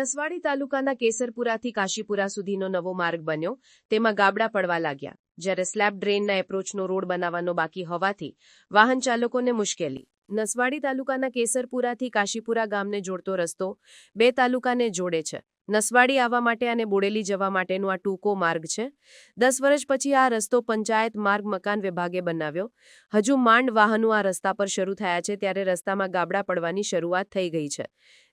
નસવાડી તાલુકાના કેસરપુરાથી કાશીપુરા સુધીનો નવો માર્ગ બન્યો, તેમાં ગાબડા પડવા લાગ્યા. જ્યારે સ્લેબ ડ્રેનના એપ્રોચનો રોડ બનાવવાનો બાકી હોવાથી વાહન ચાલકોને મુશ્કેલી. નસવાડી તાલુકાના કેસરપુરાથી કાશીપુરા ગામને જોડતો રસ્તો બે તાલુકાને જોડે છે. નસવાડી આવવા માટે અને બોડેલી જવા માટેનો આ ટૂંકો માર્ગ છે. દસ વર્ષ પછી આ રસ્તો પંચાયત માર્ગ મકાન વિભાગે બનાવ્યો. હજુ માંડ વાહનો આ રસ્તા પર શરૂ થયા છે ત્યારે રસ્તામાં ગાબડા પડવાની શરૂઆત થઈ ગઈ છે.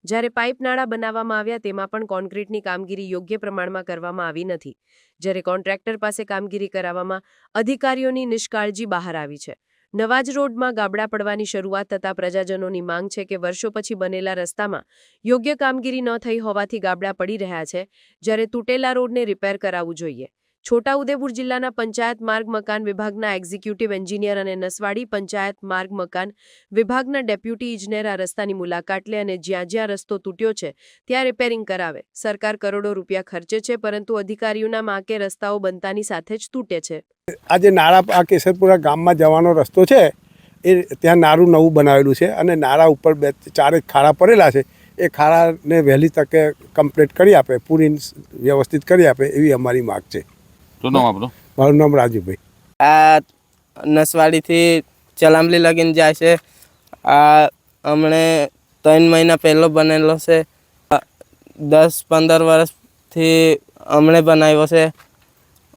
જ્યારે પાઇપ નાળા બનાવવામાં આવ્યા તેમાં પણ કોન્ક્રીટની કામગીરી યોગ્ય પ્રમાણમાં કરવામાં આવી નથી. જ્યારે કોન્ટ્રાક્ટર પાસે કામગીરી કરાવવામાં અધિકારીઓની નિષ્કાળજી બહાર આવી છે. નવા જ રોડમાં ગાબડા પડવાની શરૂઆત થતાં પ્રજાજનોની માંગ છે કે વર્ષો પછી બનેલા રસ્તામાં યોગ્ય કામગીરી ન થઈ હોવાથી ગાબડા પડી રહ્યા છે, જ્યારે તૂટેલા રોડને રિપેર કરાવવું જોઈએ. છોટાઉદેપુર જિલ્લાના પંચાયત માર્ગ મકાન વિભાગના એક્ઝિક્યુટિવ એન્જિનિયર અને નસવાડી પંચાયત માર્ગ મકાન વિભાગના ડેપ્યુટી ઇજનેર આ રસ્તાની મુલાકાત લે અને જ્યાં જ્યાં રસ્તો તૂટ્યો છે, ત્યાં રિપેરિંગ કરાવે. સરકાર કરોડો રૂપિયા ખર્ચે છે, પરંતુ અધિકારીઓના માકે રસ્તાઓ બનતાની સાથે જ તૂટે છે. આ જે નાળા આ કેસરપુરા ગામમાં જવાનો રસ્તો છે એ ત્યાં નારું નવું બનાવેલું છે અને નાળા ઉપર બે ચારેક ખાડા પડેલા છે એ ખાડાને વહેલી તકે કમ્પ્લીટ કરી આપે પૂરી વ્યવસ્થિત કરી આપે એવી અમારી માગ છે. શું નામ આપણું મારું નામ રાજુભાઈ. આ નસવાડીથી ચલામલી લગીને જાય છે. આ હમણે ત્રણ મહિના પહેલો બનેલો છે. દસ પંદર વર્ષથી હમણે બનાવ્યો છે.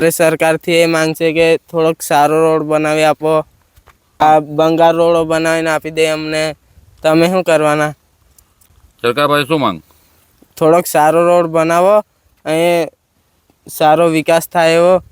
એટલે સરકારથી એ માંગ છે કે થોડોક સારો રોડ બનાવી આપો. આ બંગાળ રોડો બનાવીને આપી દે અમને. તમે શું કરવાના? સરકાર પાસે શું માંગ? થોડોક સારો રોડ બનાવો અહીં સારો વિકાસ થાય એવો.